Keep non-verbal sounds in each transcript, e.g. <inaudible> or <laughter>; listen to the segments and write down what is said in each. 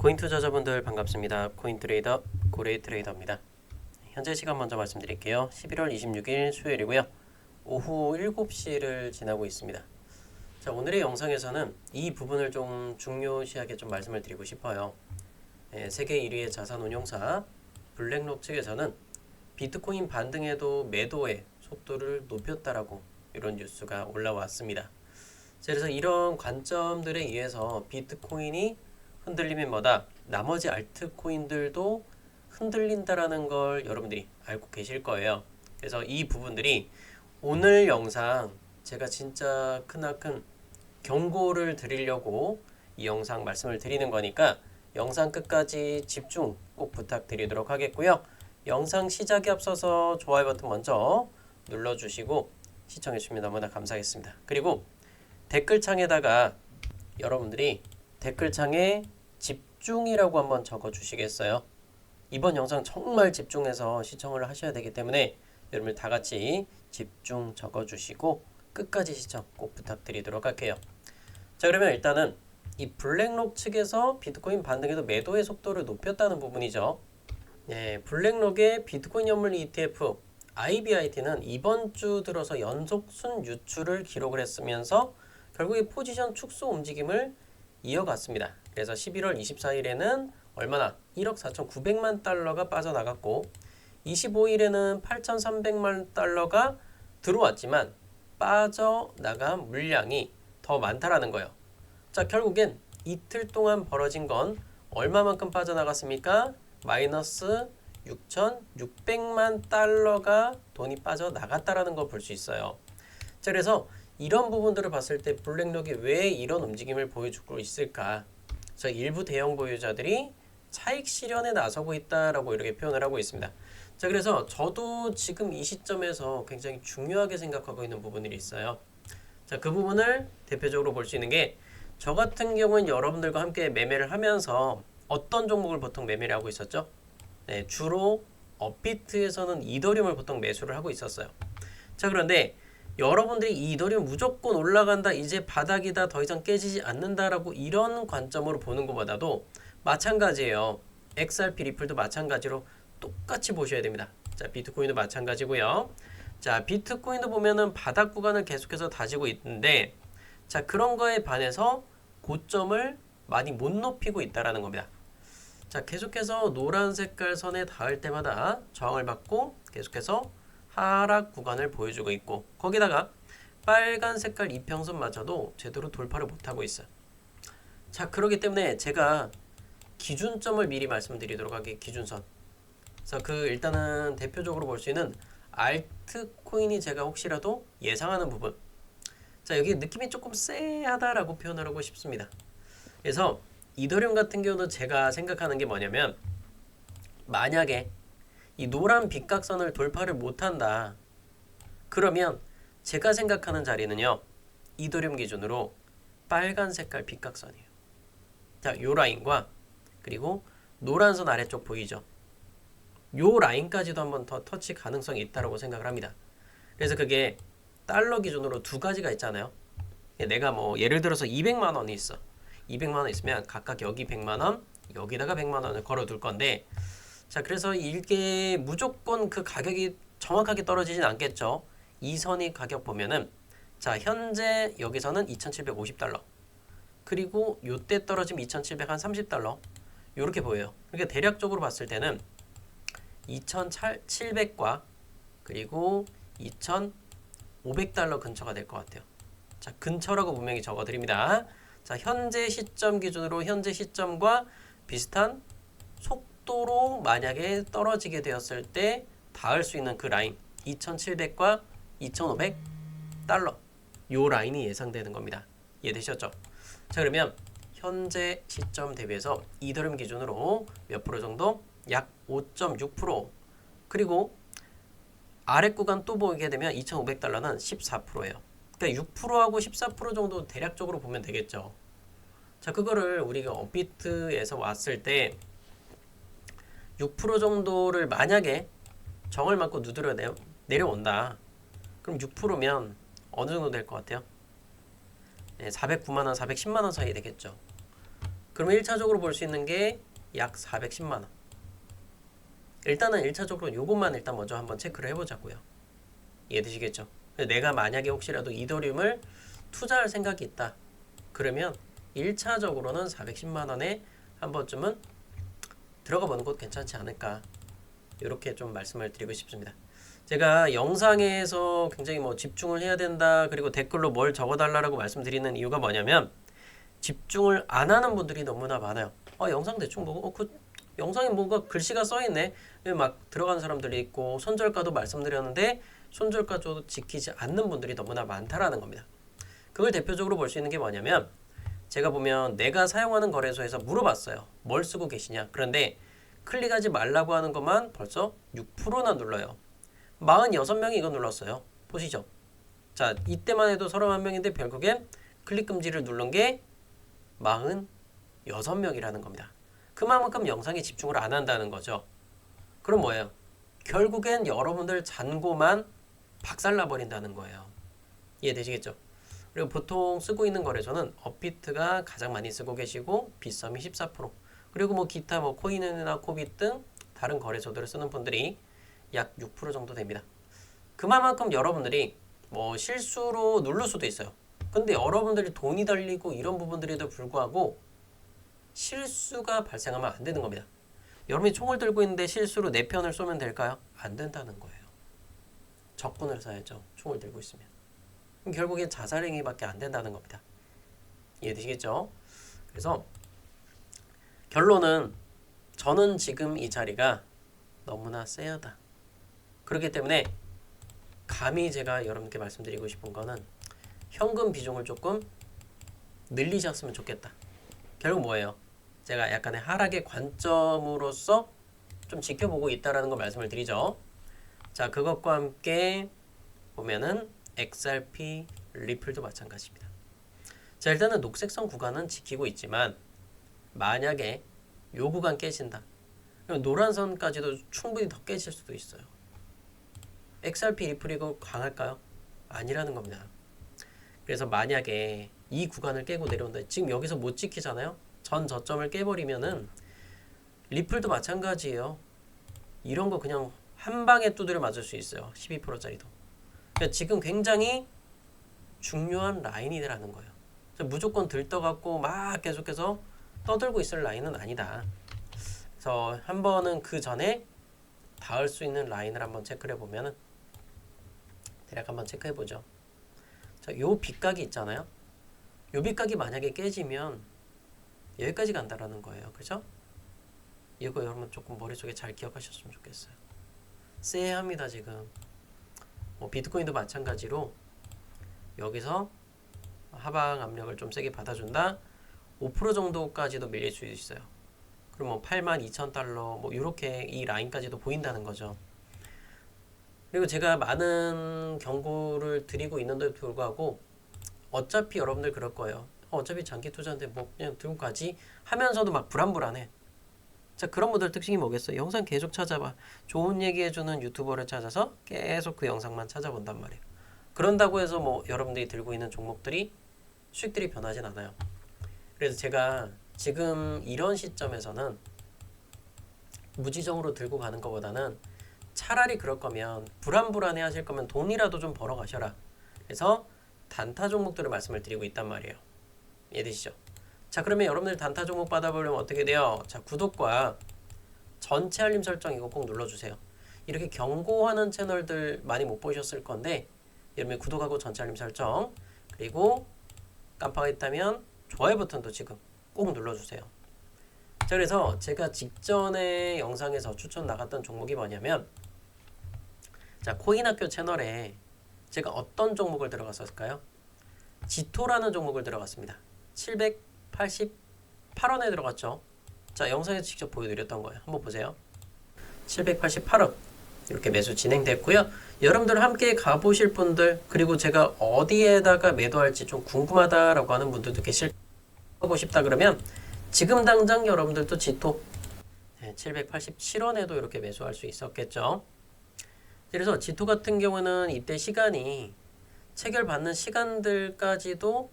코인 투자자분들 반갑습니다. 코인 트레이더 고레이 트레이더입니다. 현재 시간 먼저 말씀드릴게요. 11월 26일 수요일이고요. 오후 7시를 지나고 있습니다. 자, 오늘의 영상에서는 이 부분을 좀 중요시하게 좀 말씀을 드리고 싶어요. 예, 세계 1위의 자산 운용사 블랙록 측에서는 비트코인 반등에도 매도의 속도를 높였다라고 이런 뉴스가 올라왔습니다. 자, 그래서 이런 관점들에 의해서 비트코인이 흔들리면 뭐다? 나머지 알트코인들도 흔들린다라는 걸 여러분들이 알고 계실 거예요. 그래서 이 부분들이 오늘 영상 제가 진짜 크나큰 경고를 드리려고 이 영상 말씀을 드리는 거니까 영상 끝까지 집중 꼭 부탁드리도록 하겠고요. 영상 시작에 앞서서 좋아요 버튼 먼저 눌러주시고 시청해주시면 너무나 감사하겠습니다. 그리고 댓글창에다가 여러분들이 댓글창에 집중이라고 한번 적어 주시겠어요? 이번 영상 정말 집중해서 시청을 하셔야 되기 때문에 여러분들 다 같이 집중 적어 주시고 끝까지 시청 꼭 부탁드리도록 할게요. 자, 그러면 일단은 이 블랙록 측에서 비트코인 반등에도 매도의 속도를 높였다는 부분이죠. 네, 블랙록의 비트코인 연물 ETF IBIT는 이번 주 들어서 연속 순 유출을 기록을 했으면서 결국에 포지션 축소 움직임을 이어갔습니다. 그래서 11월 24일에는 얼마나 1억 4,900만 달러가 빠져나갔고 25일에는 8,300만 달러가 들어왔지만 빠져나간 물량이 더 많다라는 거예요. 자, 결국엔 이틀 동안 벌어진 건 얼마만큼 빠져나갔습니까? 마이너스 6,600만 달러가 돈이 빠져나갔다라는 걸 볼 수 있어요. 자, 그래서 이런 부분들을 봤을 때 블랙록이 왜 이런 움직임을 보여주고 있을까? 자, 일부 대형 보유자들이 차익 실현에 나서고 있다라고 이렇게 표현을 하고 있습니다. 자, 그래서 저도 지금 이 시점에서 굉장히 중요하게 생각하고 있는 부분들이 있어요. 자, 그 부분을 대표적으로 볼 수 있는 게 저 같은 경우는 여러분들과 함께 매매를 하면서 어떤 종목을 보통 매매를 하고 있었죠? 네, 주로 업비트에서는 이더리움을 보통 매수를 하고 있었어요. 자, 그런데 여러분들이 이 이더리움 무조건 올라간다, 이제 바닥이다, 더 이상 깨지지 않는다라고 이런 관점으로 보는 것보다도 마찬가지예요. XRP 리플도 마찬가지로 똑같이 보셔야 됩니다. 자, 비트코인도 마찬가지고요. 자, 비트코인도 보면은 바닥 구간을 계속해서 다지고 있는데 자, 그런 거에 반해서 고점을 많이 못 높이고 있다라는 겁니다. 자, 계속해서 노란 색깔 선에 닿을 때마다 저항을 받고 계속해서 하락 구간을 보여주고 있고 거기다가 빨간 색깔 이평선마저도 제대로 돌파를 못하고 있어요. 자, 그렇기 때문에 제가 기준점을 미리 말씀드리도록 하게 기준선. 그래서 그 일단은 대표적으로 볼 수 있는 알트코인이 제가 혹시라도 예상하는 부분. 자, 여기 느낌이 조금 쎄하다라고 표현을 하고 싶습니다. 그래서 이더리움 같은 경우는 제가 생각하는 게 뭐냐면 만약에 이 노란 빗각선을 돌파를 못한다. 그러면 제가 생각하는 자리는요. 이더리움 기준으로 빨간 색깔 빗각선이에요. 자, 요 라인과 그리고 노란 선 아래쪽 보이죠? 요 라인까지도 한번 더 터치 가능성이 있다고 생각을 합니다. 그래서 그게 달러 기준으로 두 가지가 있잖아요. 내가 뭐 예를 들어서 200만 원이 있어. 200만 원 있으면 각각 여기 100만 원, 여기다가 100만 원을 걸어 둘 건데 자, 그래서 이게 무조건 그 가격이 정확하게 떨어지진 않겠죠. 이 선이 가격 보면은 자, 현재 여기서는 2,750달러. 그리고 요때 떨어지면 2,730달러. 요렇게 보여요. 그러니까 대략적으로 봤을 때는 2,700과 그리고 2,500달러 근처가 될 것 같아요. 자, 근처라고 분명히 적어 드립니다. 자, 현재 시점 기준으로 현재 시점과 비슷한 속 도로 만약에 떨어지게 되었을 때 닿을 수 있는 그 라인 2,700과 2,500 달러 요 라인이 예상되는 겁니다. 이해되셨죠? 자, 그러면 현재 시점 대비해서 이더름 기준으로 몇 프로 정도? 약 5.6% 그리고 아래 구간 또 보게 되면 2,500달러는 14%예요. 그러니까 6%하고 14% 정도 대략적으로 보면 되겠죠. 자, 그거를 우리가 업비트에서 왔을 때 6% 정도를 만약에 정을 맞고 누드려 내, 내려온다. 그럼 6%면 어느 정도 될 것 같아요? 네, 409만 원, 410만 원 사이 되겠죠. 그러면 1차적으로 볼 수 있는 게 약 410만 원. 일단은 1차적으로 요것만 일단 먼저 한번 체크를 해보자고요. 이해되시겠죠? 내가 만약에 혹시라도 이더리움을 투자할 생각이 있다. 그러면 1차적으로는 410만 원에 한 번쯤은 들어가 보는 것도 괜찮지 않을까. 이렇게 좀 말씀을 드리고 싶습니다. 제가 영상에서 굉장히 뭐 집중을 해야 된다. 그리고 댓글로 뭘 적어달라고 말씀드리는 이유가 뭐냐면 집중을 안 하는 분들이 너무나 많아요. 어, 영상 대충 보고 어, 그 영상에 뭔가 글씨가 써 있네. 막 들어가는 사람들이 있고 손절가도 말씀드렸는데 손절가도 지키지 않는 분들이 너무나 많다라는 겁니다. 그걸 대표적으로 볼 수 있는 게 뭐냐면 제가 보면 내가 사용하는 거래소에서 물어봤어요. 뭘 쓰고 계시냐? 그런데 클릭하지 말라고 하는 것만 벌써 6%나 눌러요. 46명이 이거 눌렀어요. 보시죠. 자, 이때만 해도 31명인데 결국엔 클릭 금지를 누른 게 46명이라는 겁니다. 그만큼 영상에 집중을 안 한다는 거죠. 그럼 뭐예요? 결국엔 여러분들 잔고만 박살나 버린다는 거예요. 이해되시겠죠? 그리고 보통 쓰고 있는 거래소는 업비트가 가장 많이 쓰고 계시고 비썸이 14% 그리고 뭐 기타 뭐 코인이나 코빗 등 다른 거래소들을 쓰는 분들이 약 6% 정도 됩니다. 그만큼 여러분들이 뭐 실수로 누를 수도 있어요. 근데 여러분들이 돈이 달리고 이런 부분들에도 불구하고 실수가 발생하면 안 되는 겁니다. 여러분이 총을 들고 있는데 실수로 내 편을 쏘면 될까요? 안 된다는 거예요. 적군을 쏴야죠. 총을 들고 있으면. 결국엔 자살행위밖에 안 된다는 겁니다. 이해되시겠죠? 그래서 결론은 저는 지금 이 자리가 너무나 세하다. 그렇기 때문에 감히 제가 여러분께 말씀드리고 싶은 거는 현금 비중을 조금 늘리셨으면 좋겠다. 결국 뭐예요? 제가 약간의 하락의 관점으로서 좀 지켜보고 있다라는 걸 말씀을 드리죠. 자, 그것과 함께 보면은 XRP 리플도 마찬가지입니다. 자, 일단은 녹색선 구간은 지키고 있지만 만약에 요 구간 깨진다. 그럼 노란 선까지도 충분히 더 깨질 수도 있어요. XRP 리플이 고 강할까요? 아니라는 겁니다. 그래서 만약에 이 구간을 깨고 내려온다. 지금 여기서 못 지키잖아요. 전 저점을 깨버리면은 리플도 마찬가지예요. 이런 거 그냥 한 방에 두드려 맞을 수 있어요. 12%짜리도. 그러니까 지금 굉장히 중요한 라인이라는 거예요. 무조건 들떠갖고 막 계속해서 떠들고 있을 라인은 아니다. 그래서 한 번은 그 전에 닿을 수 있는 라인을 한번 체크해 보면은 대략 한번 체크해 보죠. 자, 요 빗각이 있잖아요. 요 빗각이 만약에 깨지면 여기까지 간다라는 거예요. 그죠? 이거 여러분 조금 머릿속에 잘 기억하셨으면 좋겠어요. 쎄합니다, 지금. 뭐 비트코인도 마찬가지로 여기서 하방 압력을 좀 세게 받아준다. 5% 정도까지도 밀릴 수 있어요. 그럼 뭐 8만 2천 달러 뭐 이렇게 이 라인까지도 보인다는 거죠. 그리고 제가 많은 경고를 드리고 있는데도 불구하고 어차피 여러분들 그럴 거예요. 어, 어차피 장기 투자인데 뭐 그냥 들고 가지 하면서도 막 불안불안해. 자 그런 분들 특징이 뭐겠어요? 영상 계속 찾아봐. 좋은 얘기해주는 유튜버를 찾아서 계속 그 영상만 찾아본단 말이에요. 그런다고 해서 뭐 여러분들이 들고 있는 종목들이 수익들이 변하진 않아요. 그래서 제가 지금 이런 시점에서는 무지성으로 들고 가는 것보다는 차라리 그럴 거면 불안불안해 하실 거면 돈이라도 좀 벌어 가셔라. 그래서 단타 종목들을 말씀을 드리고 있단 말이에요. 이해되시죠? 자 그러면 여러분들 단타 종목 받아보려면 어떻게 돼요? 자 구독과 전체 알림 설정 이거 꼭 눌러주세요. 이렇게 경고하는 채널들 많이 못 보셨을 건데 여러분 구독하고 전체 알림 설정 그리고 깜빡했다면 좋아요 버튼도 지금 꼭 눌러주세요. 자 그래서 제가 직전에 영상에서 추천 나갔던 종목이 뭐냐면 자 코인학교 채널에 제가 어떤 종목을 들어갔었을까요? 지토라는 종목을 들어갔습니다. 788원에 들어갔죠. 자 영상에서 직접 보여드렸던 거예요. 한번 보세요. 788원 이렇게 매수 진행됐고요. 여러분들 함께 가보실 분들 그리고 제가 어디에다가 매도할지 좀 궁금하다라고 하는 분들도 계실 하고 싶다 그러면 지금 당장 여러분들도 지토 네, 787원에도 이렇게 매수할 수 있었겠죠. 그래서 지토 같은 경우는 이때 시간이 체결받는 시간들까지도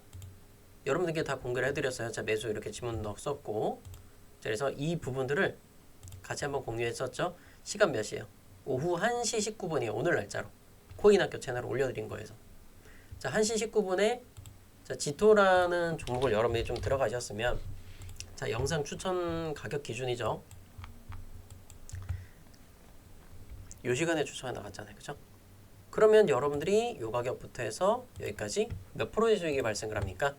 여러분들께 다 공개를 해드렸어요. 자 매수 이렇게 지문 넣었었고 자, 그래서 이 부분들을 같이 한번 공유했었죠. 시간 몇 시에요? 오후 1시 19분이에요. 오늘 날짜로 코인학교 채널 올려드린 거에서 자 1시 19분에 자 지토라는 종목을 여러분들이 좀 들어가셨으면 자 영상 추천 가격 기준이죠. 요 시간에 추천이 나갔잖아요. 그죠? 그러면 여러분들이 요 가격부터 해서 여기까지 몇 프로의 수익이 발생을 합니까?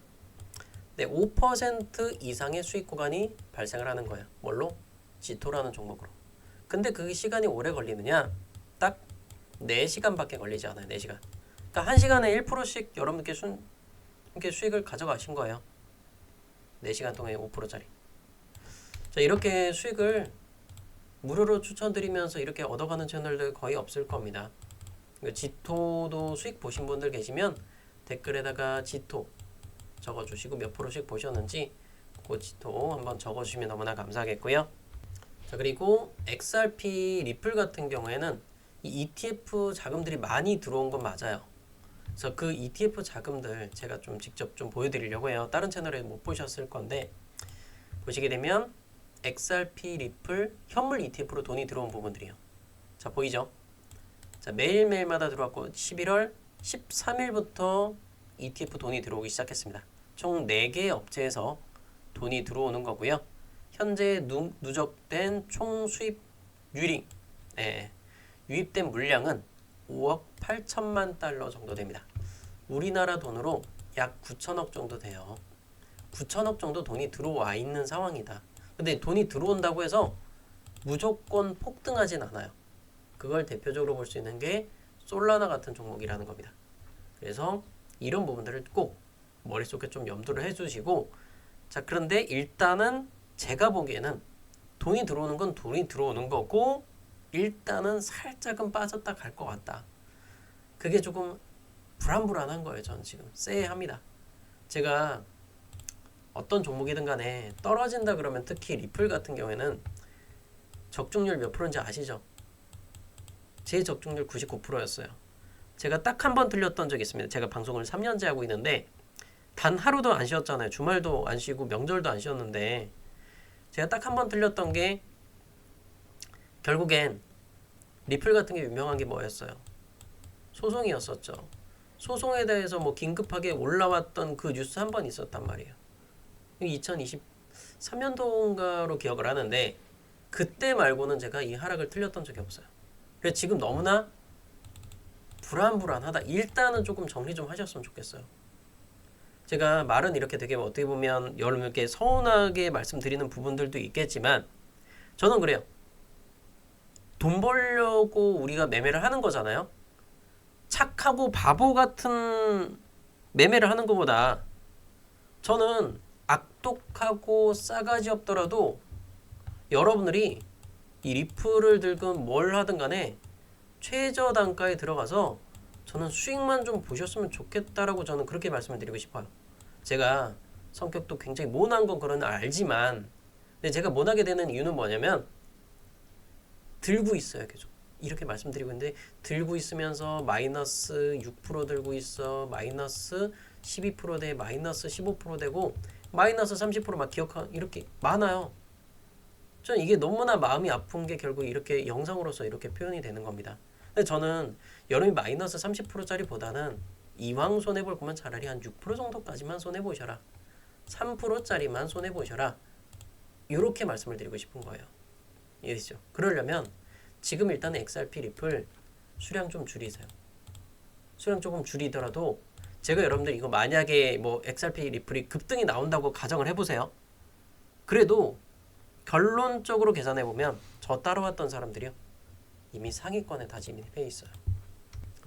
네, 5% 이상의 수익 구간이 발생을 하는 거예요. 뭘로? 지토라는 종목으로. 근데 그 시간이 오래 걸리느냐? 딱 4시간밖에 걸리지 않아요. 4시간. 그러니까 1시간에 1%씩 여러분께 순 이렇게 수익을 가져가신 거예요. 4시간 동안에 5%짜리. 자, 이렇게 수익을 무료로 추천드리면서 이렇게 얻어가는 채널들 거의 없을 겁니다. 그러니까 지토도 수익 보신 분들 계시면 댓글에다가 지토 적어주시고 몇 프로씩 보셨는지 그 지토 한번 적어주시면 너무나 감사하겠고요. 자 그리고 XRP 리플 같은 경우에는 이 ETF 자금들이 많이 들어온 건 맞아요. 그래서 그 ETF 자금들 제가 좀 직접 좀 보여드리려고 해요. 다른 채널에 못 보셨을 건데 보시게 되면 XRP 리플 현물 ETF로 돈이 들어온 부분들이요. 자 보이죠? 자 매일매일마다 들어왔고 11월 13일부터 ETF 돈이 들어오기 시작했습니다. 총 4개 업체에서 돈이 들어오는 거고요. 현재 누, 누적된 총 수입 유리 네, 유입된 물량은 5억 8천만 달러 정도 됩니다. 우리나라 돈으로 약 9천억 정도 돼요. 9천억 정도 돈이 들어와 있는 상황이다. 근데 돈이 들어온다고 해서 무조건 폭등하진 않아요. 그걸 대표적으로 볼 수 있는 게 솔라나 같은 종목이라는 겁니다. 그래서 이런 부분들을 꼭 머릿속에 좀 염두를 해주시고 자 그런데 일단은 제가 보기에는 돈이 들어오는 건 돈이 들어오는 거고 일단은 살짝은 빠졌다 갈 것 같다. 그게 조금 불안불안한 거예요. 저는 지금 쎄합니다. 제가 어떤 종목이든 간에 떨어진다 그러면 특히 리플 같은 경우에는 적중률 몇 프로인지 아시죠? 제 적중률 99%였어요. 제가 딱 한번 틀렸던 적이 있습니다. 제가 방송을 3년째 하고 있는데 단 하루도 안 쉬었잖아요. 주말도 안 쉬고 명절도 안 쉬었는데 제가 딱 한번 틀렸던 게 결국엔 리플 같은 게 유명한 게 뭐였어요? 소송이었었죠. 소송에 대해서 뭐 긴급하게 올라왔던 그 뉴스 한 번 있었단 말이에요. 2023년도인가로 기억을 하는데 그때 말고는 제가 이 하락을 틀렸던 적이 없어요. 그래서 지금 너무나 불안불안하다. 일단은 조금 정리 좀 하셨으면 좋겠어요. 제가 말은 이렇게 되게 어떻게 보면 여러분께 서운하게 말씀드리는 부분들도 있겠지만 저는 그래요. 돈 벌려고 우리가 매매를 하는 거잖아요. 착하고 바보 같은 매매를 하는 것보다 저는 악독하고 싸가지 없더라도 여러분들이 이 리플을 들건 뭘 하든 간에 최저 단가에 들어가서 저는 수익만 좀 보셨으면 좋겠다라고 저는 그렇게 말씀을 드리고 싶어요. 제가 성격도 굉장히 모난 건 그런 알지만 근데 제가 모나게 되는 이유는 뭐냐면 들고 있어요 계속 이렇게 말씀드리고 있는데 들고 있으면서 마이너스 6% 들고 있어 마이너스 12%대 마이너스 15% 되고 마이너스 30%막 기억하 이렇게 많아요. 저는 이게 너무나 마음이 아픈 게 결국 이렇게 영상으로서 이렇게 표현이 되는 겁니다. 근데 저는 여름이 마이너스 30%짜리 보다는 이왕 손해볼 거면 차라리 한 6% 정도까지만 손해보셔라. 3%짜리만 손해보셔라. 이렇게 말씀을 드리고 싶은 거예요. 이해되죠? 그러려면 지금 일단 XRP 리플 수량 좀 줄이세요. 수량 조금 줄이더라도 제가 여러분들 이거 만약에 뭐 XRP 리플이 급등이 나온다고 가정을 해보세요. 그래도 결론적으로 계산해 보면 저 따라왔던 사람들이요 이미 상위권에 다 진입해 있어요.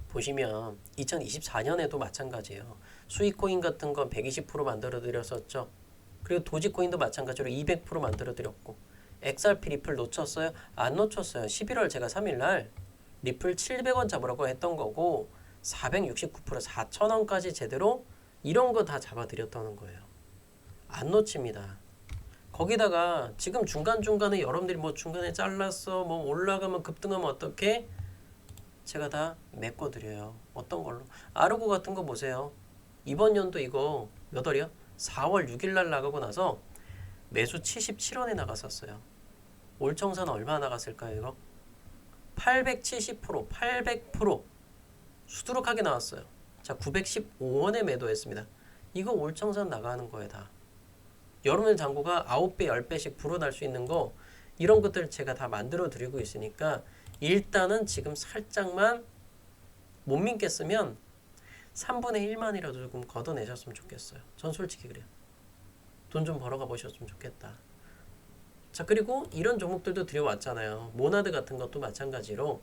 보시면 2024년에도 마찬가지예요. 수익코인 같은 건 120% 만들어 드렸었죠. 그리고 도지코인도 마찬가지로 200% 만들어 드렸고 XRP 리플 놓쳤어요? 안 놓쳤어요. 11월 제가 3일 날 리플 700원 잡으라고 했던 거고 469% 4,000원까지 제대로 이런 거 다 잡아 드렸다는 거예요. 안 놓칩니다. 거기다가 지금 중간중간에 여러분들이 뭐 중간에 잘랐어 뭐 올라가면 급등하면 어떻게 제가 다 메꿔드려요 어떤 걸로 아르고 같은 거 보세요 이번 연도 이거 몇 월이야 4월 6일 날 나가고 나서 매수 77원에 나갔었어요. 올청산 얼마 나갔을까요, 이거? 870%, 800% 수두룩하게 나왔어요. 자, 915원에 매도했습니다. 이거 올청산 나가는 거예요, 다. 여러분의 잔고가 9배, 10배씩 불어날 수 있는 거 이런 것들 제가 다 만들어 드리고 있으니까 일단은 지금 살짝만 못 믿겠으면 3분의 1만이라도 조금 걷어내셨으면 좋겠어요. 전 솔직히 그래요. 돈 좀 벌어가 보셨으면 좋겠다. 자 그리고 이런 종목들도 드려왔잖아요. 모나드 같은 것도 마찬가지로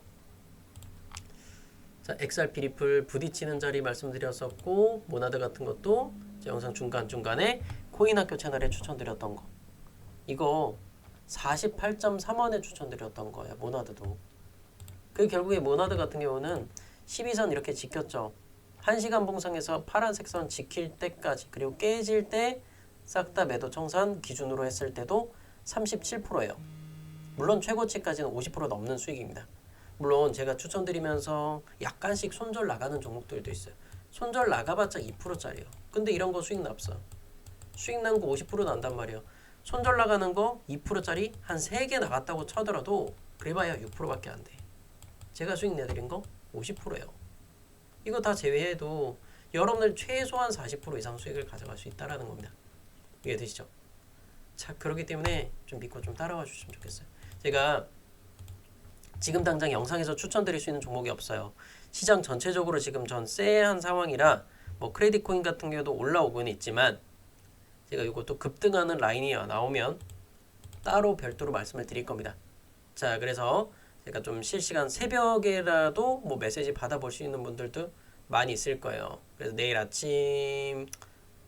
자 XRP 리플 부딪히는 자리 말씀드렸었고 모나드 같은 것도 제 영상 중간 중간에 코인학교 채널에 추천드렸던 거 이거 48.3원에 추천드렸던 거예요. 모나드도 그 결국에 모나드 같은 경우는 12선 이렇게 지켰죠. 1시간 봉상에서 파란색 선 지킬 때까지 그리고 깨질 때 싹 다 매도 청산 기준으로 했을 때도 37%예요. 물론 최고치까지는 50% 넘는 수익입니다. 물론 제가 추천드리면서 약간씩 손절 나가는 종목들도 있어요. 손절 나가봤자 2%짜리요. 근데 이런 거 수익 납서. 수익 난 거 50% 난단 말이에요. 손절 나가는 거 2%짜리 한 3개 나갔다고 쳐더라도 그래봐야 6%밖에 안 돼. 제가 수익 내드린 거 50%예요. 이거 다 제외해도 여러분들 최소한 40% 이상 수익을 가져갈 수 있다라는 겁니다. 이해되시죠? 자, 그렇기 때문에 좀 믿고 좀 따라와 주시면 좋겠어요. 제가 지금 당장 영상에서 추천드릴 수 있는 종목이 없어요. 시장 전체적으로 지금 전 쎄한 상황이라 뭐 크레딧 코인 같은 경우도 올라오고는 있지만 제가 이것도 급등하는 라인이 나오면 따로 별도로 말씀을 드릴 겁니다. 자, 그래서 제가 좀 실시간 새벽에라도 뭐 메시지 받아볼 수 있는 분들도 많이 있을 거예요. 그래서 내일 아침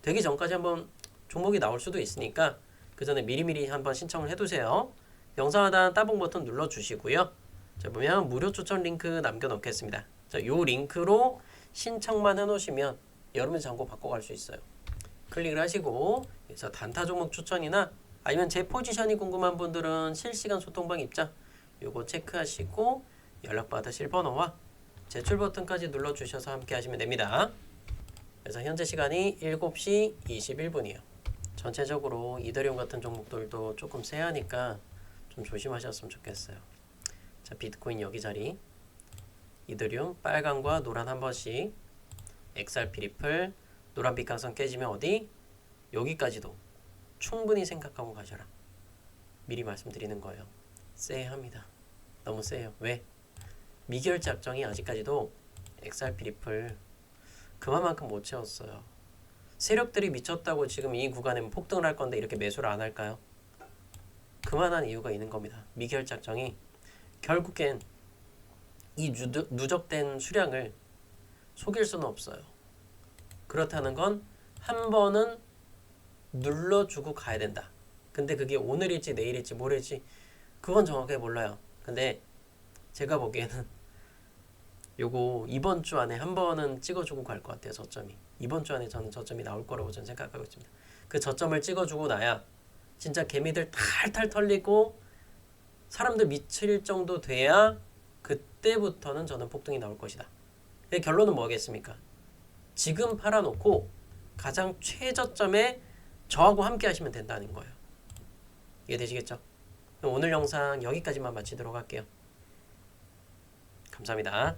되기 전까지 한번 종목이 나올 수도 있으니까 그 전에 미리미리 한번 신청을 해두세요. 영상 하단 따봉 버튼 눌러주시고요. 자 보면 무료 추천 링크 남겨놓겠습니다. 자, 요 링크로 신청만 해놓으시면 여러분의 잔고 바꿔갈 수 있어요. 클릭을 하시고 여기서 단타 종목 추천이나 아니면 제 포지션이 궁금한 분들은 실시간 소통방 입장 요거 체크하시고 연락 받으실 번호와 제출 버튼까지 눌러주셔서 함께 하시면 됩니다. 그래서 현재 시간이 7시 21분이에요. 전체적으로 이더리움 같은 종목들도 조금 세하니까 좀 조심하셨으면 좋겠어요. 자, 비트코인 여기 자리. 이더리움 빨간과 노란 한 번씩. XRP 리플 노란 빛강선 깨지면 어디? 여기까지도 충분히 생각하고 가셔라. 미리 말씀드리는 거예요. 쎄합니다. 너무 세요. 왜? 미결 작정이 아직까지도 XRP 리플 그만큼 못 채웠어요. 세력들이 미쳤다고 지금 이 구간에 폭등을 할 건데 이렇게 매수를 안 할까요? 그만한 이유가 있는 겁니다. 미결 작정이 결국엔 이 누적, 누적된 수량을 속일 수는 없어요. 그렇다는 건 한 번은 눌러주고 가야 된다. 근데 그게 오늘일지 내일일지 모레일지 그건 정확하게 몰라요. 근데 제가 보기에는 <laughs> 요거 이번 주 안에 한 번은 찍어주고 갈 것 같아요. 저점이 이번 주 안에 저는 저점이 나올 거라고 저는 생각하고 있습니다. 그 저점을 찍어주고 나야 진짜 개미들 탈탈 털리고 사람들 미칠 정도 돼야 그때부터는 저는 폭등이 나올 것이다. 그 결론은 뭐겠습니까? 지금 팔아놓고 가장 최저점에 저하고 함께 하시면 된다는 거예요. 이해되시겠죠? 오늘 영상 여기까지만 마치도록 할게요. 감사합니다.